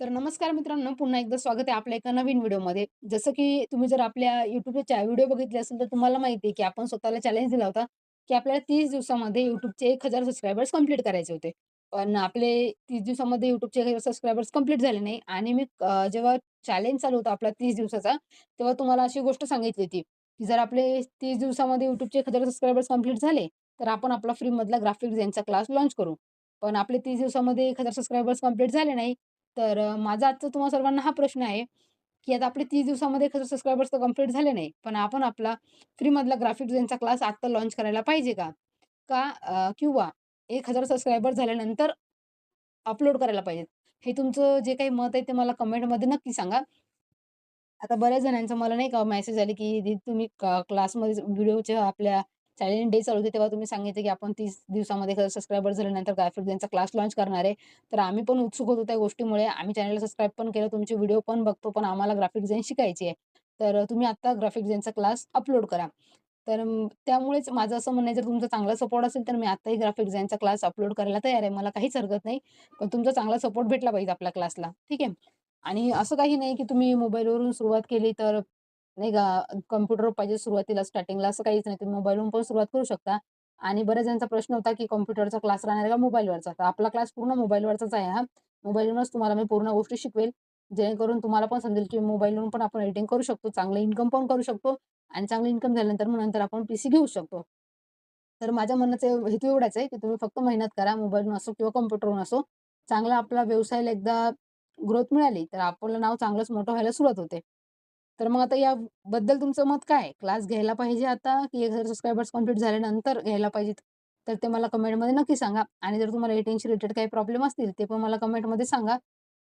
तर नमस्कार मित्रांनो, पुन्हा एकदा स्वागत आहे आपल्या एका नवीन व्हिडिओमध्ये. जसं की तुम्ही जर आपल्या युट्यूबच्या व्हिडिओ बघितले असेल, तर तुम्हाला माहिती आहे की आपण स्वतःला चॅलेंज दिला होता, की आपल्याला तीस दिवसामध्ये युट्यूबचे एक हजार सबस्क्रायबर्स कंप्लीट करायचे होते. पण आपले तीस दिवसामध्ये युट्यूबचे एक हजार सबस्क्रायबर्स कंप्लीट झाले नाही आणि मी जेव्हा चॅलेंज चालू होता आपला तीस दिवसाचा, तेव्हा तुम्हाला अशी गोष्ट सांगितली होती, की जर आपले तीस दिवसामध्ये युट्यूबचे एक हजार सबस्क्रायबर्स कंप्लीट झाले, तर आपण आपला फ्रीमधला ग्राफिक डिझाईनचा क्लास लॉन्च करू. पण आपले तीस दिवसामध्ये एक हजार सबस्क्रायबर्स कंप्लीट झाले नाही. तर माझा आजचा तुम्हा सर्वांना हा प्रश्न आहे, की आता आपले तीस दिवसामध्ये खरं सबस्क्रायबर्स तर कंप्लीट झाले नाही. पण आपण आपला फ्रीमधला ग्राफिक डिझाईनचा क्लास आत्ता लॉन्च करायला पाहिजे का? का किंवा एक हजार सबस्क्रायबर झाल्यानंतर अपलोड करायला पाहिजेत? हे तुमचं जे काही मत आहे ते मला कमेंटमध्ये नक्की सांगा. आता बऱ्याच जणांचं मला नाही का मेसेज आले, की तुम्ही क्लासमध्ये व्हिडिओच्या आपल्या चॅलेंज डे चालू होते, तेव्हा तुम्ही सांगितले, की आपण तीस दिवसामध्ये सबस्क्रायबर झाल्यानंतर ग्राफिक यांचा क्लास लॉन्च करणार आहे." तर आम्ही पण उत्सुक होतो त्या गोष्टीमुळे. आम्ही चॅनलला सबस्क्राईब पण केलं, तुमचे व्हिडिओ पण बघतो, पण आम्हाला ग्राफिक डिझाईन शिकायची आहे. तर तुम्ही आत्ता ग्राफिक डिझाईनचा क्लास अपलोड करा. तर त्यामुळेच माझं असं म्हणणं आहे, जर तुमचा चांगला सपोर्ट असेल, तर मी आत्ताही ग्राफिक डिझाईनचा क्लास अपलोड करायला तयार आहे. मला काहीच हरकत नाही. पण तुमचा चांगला सपोर्ट भेटला पाहिजे आपल्या क्लासला. ठीक आहे? आणि असं काही नाही, की तुम्ही मोबाईलवरून सुरुवात केली तर नाही का कम्प्युटर पाहिजे सुरुवातीला स्टार्टिंगला असं काहीच नाही. तुम्ही मोबाईलवरून पण सुरुवात करू शकता. आणि बऱ्याच जणांचा प्रश्न होता, की कॉम्प्युटरचा क्लास राहणार का मोबाईलवरचा? तर आपला क्लास पूर्ण मोबाईलवरचाच आहे हा. मोबाईलवरूनच तुम्हाला मी पूर्ण गोष्टी शिकवेल. जेणेकरून तुम्हाला पण समजेल, की मोबाईलवरून पण आपण एडिटिंग करू शकतो. चांगलं इन्कम पण करू शकतो आणि चांगलं इन्कम झाल्यानंतर मग नंतर आपण पीसी घेऊ शकतो. तर माझ्या म्हणण्याचा हेतू एवढाच आहे, की तुम्ही फक्त मेहनत करा. मोबाईलवरून असो किंवा कॉम्प्युटरवरून असो. चांगला आपला व्यवसायाला एकदा ग्रोथ मिळाली, तर आपलं नाव चांगलंच मोठं व्हायला सुरुवात होते. तर मग आता याबद्दल तुमचं मत काय क्लास घ्यायला पाहिजे आता, की 1000 सबस्क्रायबर्स कंप्लीट झाल्यानंतर घ्यायला पाहिजेत? तर ते मला कमेंटमध्ये नक्की सांगा. आणि जर तुम्हाला एटीनशी रिलेटेड काही प्रॉब्लेम असतील, ते पण मला कमेंटमध्ये सांगा.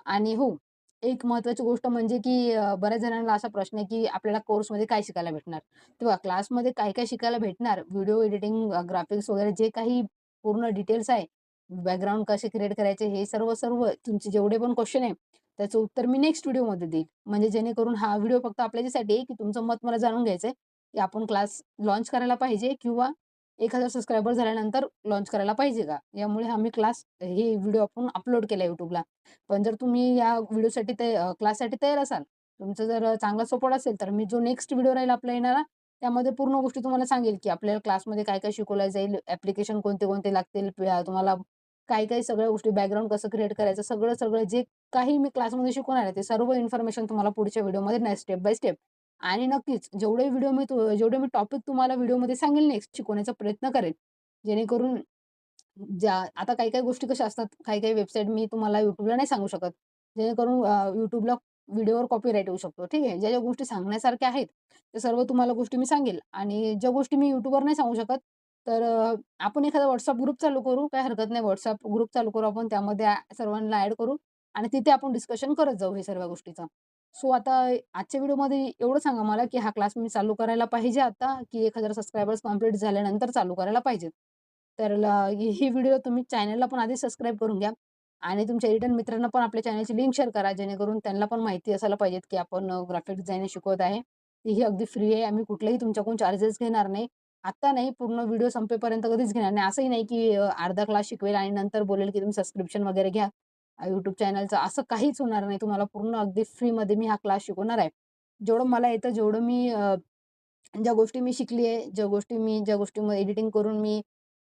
आणि हो, एक महत्त्वाची गोष्ट म्हणजे, की बऱ्याच जणांना असा प्रश्न आहे, की आपल्याला कोर्समध्ये काय शिकायला भेटणार? तेव्हा क्लासमध्ये काय-काय शिकायला भेटणार? व्हिडिओ एडिटिंग, ग्राफिक्स वगैरे जे काही पूर्ण डिटेल्स आहे, बॅकग्राऊंड कसे क्रिएट करायचे, हे सर्व-सर्व तुमचे जेवढे पण क्वेश्चन आहे, त्याचं उत्तर मी नेक्स्ट व्हिडिओमध्ये देईल. म्हणजे जेणेकरून हा व्हिडिओ फक्त आपल्याच्यासाठी आहे, की तुमचं मत मला जाणून घ्यायचं आहे, की आपण क्लास लॉन्च करायला पाहिजे किंवा 1000 सबस्क्रायबर झाल्यानंतर लॉन्च करायला पाहिजे का? यामुळे आम्ही क्लास हे व्हिडिओ आपण अपलोड केला युट्यूबला पण जर तुम्ही या व्हिडिओसाठी ते क्लाससाठी तयार असाल, तुमचं जर चांगला सपोर्ट असेल, तर मी जो नेक्स्ट व्हिडिओ राहील आपला येणारा, त्यामध्ये पूर्ण गोष्टी तुम्हाला सांगेल, की आपल्याला क्लासमध्ये काय-काय शिकवलं जाईल, ॲप्लिकेशन कोणते-कोणते लागतील, तुम्हाला काही-काही सगळ्या गोष्टी बॅकग्राऊंड कसं क्रिएट करायचं, सगळं-सगळं जे काही मी क्लासमध्ये शिकवणार आहे, ते सर्व इन्फॉर्मेशन तुम्हाला पुढच्या व्हिडिओमध्ये नाही स्टेप बाय स्टेप. आणि नक्कीच जेवढे व्हिडिओ मी जेवढे मी टॉपिक तुम्हाला व्हिडिओमध्ये सांगेल नेक्स्ट शिकवण्याचा प्रयत्न करेन. जेणेकरून ज्या आता काही-काही गोष्टी कशा असतात, काही-काही वेबसाईट मी तुम्हाला युट्यूबला नाही सांगू शकत. जेणेकरून युट्यूबला व्हिडिओवर कॉपीराईट येऊ शकतो. ठीक आहे. ज्या-ज्या गोष्टी सांगण्यासारख्या आहेत, त्या सर्व तुम्हाला गोष्टी मी सांगेल. आणि ज्या गोष्टी मी युट्यूबवर नाही सांगू शकत, तर आपण एखादा व्हॉट्सअप ग्रुप चालू करू, काही हरकत नाही. व्हॉट्सअप ग्रुप चालू करू आपण, त्यामध्ये सर्वांना ऍड करू आणि तिथे आपण डिस्कशन करत जाऊ हे सर्व गोष्टीचं. सो आता आजच्या व्हिडिओमध्ये एवढं सांगा मला, की हा क्लास मी चालू करायला पाहिजे आता, की एक हजार सबस्क्रायबर्स कंप्लीट झाल्यानंतर चालू करायला पाहिजेत? तर ही व्हिडिओ तुम्ही चॅनलला पण आधी सबस्क्राईब करून घ्या आणि तुमच्या एडिटर मित्रांना पण आपल्या चॅनलची लिंक शेअर करा, जेणेकरून त्यांना पण माहिती असायला पाहिजेत, की आपण ग्राफिक डिझायनिंग शिकवत आहे. तीही अगदी फ्री आहे. आम्ही कुठलेही तुमच्याकडून चार्जेस घेणार नाही. आत्ता नाही, पूर्ण व्हिडिओ संपेपर्यंत कधीच घेणार नाही. असंही नाही, की अर्धा क्लास शिकवेल आणि नंतर बोलेल, की तुम्ही सबस्क्रिप्शन वगैरे घ्या यूट्यूब चॅनलचं. असं काहीच होणार नाही. तुम्हाला पूर्ण अगदी फ्रीमध्ये मी हा क्लास शिकवणार आहे. जेवढं मला येतं, जेवढं मी ज्या गोष्टी मी शिकली आहे, ज्या गोष्टी मी ज्या गोष्टीमध्ये एडिटिंग करून मी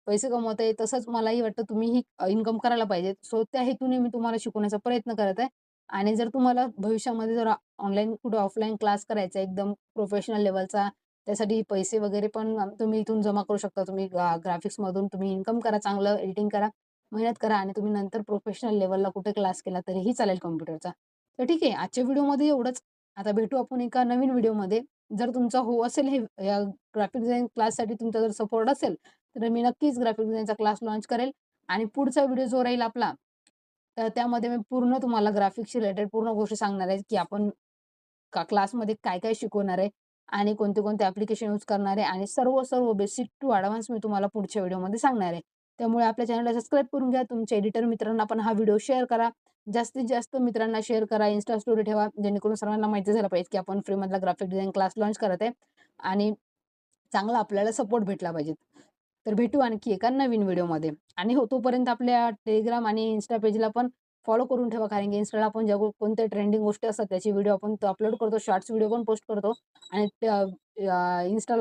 पैसे कमवत आहे, तसंच मलाही वाटतं तुम्हीही ही इन्कम करायला पाहिजे सो त्या हेतूने मी तुम्हाला शिकवण्याचा प्रयत्न करत आहे. आणि जर तुम्हाला भविष्यामध्ये जर ऑनलाईन कुठं ऑफलाईन क्लास करायचा आहे, एकदम प्रोफेशनल लेवलचा त्यासाठी पैसे वगैरे पण तुम्ही इथून जमा करू शकता. तुम्ही ग्राफिक्समधून तुम्ही इन्कम करा, चांगलं एडिटिंग करा, मेहनत करा आणि तुम्ही नंतर प्रोफेशनल लेवलला कुठे क्लास केला तरीही चालेल कॉम्प्युटरचा. तर ठीक आहे, आजच्या व्हिडिओमध्ये एवढंच. आता भेटू आपण एका नवीन व्हिडिओमध्ये. जर तुमचा हो असेल हे या ग्राफिक डिझाईन क्लाससाठी तुमचा जर सपोर्ट असेल, तर मी नक्कीच ग्राफिक डिझाईनचा क्लास लॉन्च करेल आणि पुढचा व्हिडिओ जो राहील आपला, तर त्यामध्ये मी पूर्ण तुम्हाला ग्राफिक्सशी रिलेटेड पूर्ण गोष्टी सांगणार आहे, की आपण का क्लासमध्ये काय-काय शिकवणार आहे आणि कोणते-कोणते ॲप्लिकेशन यूज करणार आहे आणि सर्व-सर्व बेसिक टू ॲडव्हान्स मी तुम्हाला पुढच्या व्हिडिओमध्ये सांगणार आहे. त्यामुळे आपल्या चॅनलला सबस्क्राईब करून घ्या. तुमच्या एडिटर मित्रांना पण हा व्हिडिओ शेअर करा. जास्तीत जास्त मित्रांना शेअर करा. इंस्टा स्टोरी ठेवा, जेणेकरून सर्वांना माहिती झालं पाहिजे, की आपण फ्रीमधला ग्राफिक डिझाईन क्लास लॉन्च करत आहे आणि चांगला आपल्याला सपोर्ट भेटला पाहिजे. तर भेटू आणखी एका नवीन व्हिडिओमध्ये आणि हो, तोपर्यंत आपल्या टेलिग्राम आणि इन्स्टा पेजला पण फॉलो करून ठेवा. कारण की इन्स्टाला आपण ज्या कोणत्या ट्रेंडिंग गोष्टी असतात त्याची व्हिडिओ आपण अपलोड करतो. शॉर्ट्स व्हिडिओ पण पोस्ट करतो आणि त्या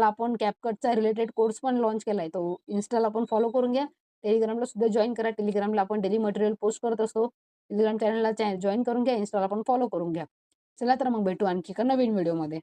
आपण कॅपकटचा रिलेटेड कोर्स पण लॉन्च आहे तो इन्स्टाला पण फॉलो करून घ्या. टेलिग्रामला सुद्धा जॉईन करा. टेलिग्रामला आपण डेली मटेरियल पोस्ट करत असतो. टेलिग्राम चॅनलला जॉईन करून घ्या. इन्स्टाला पण फॉलो करून घ्या. चला तर मग भेटू आणखी एका नवीन व्हिडिओमध्ये.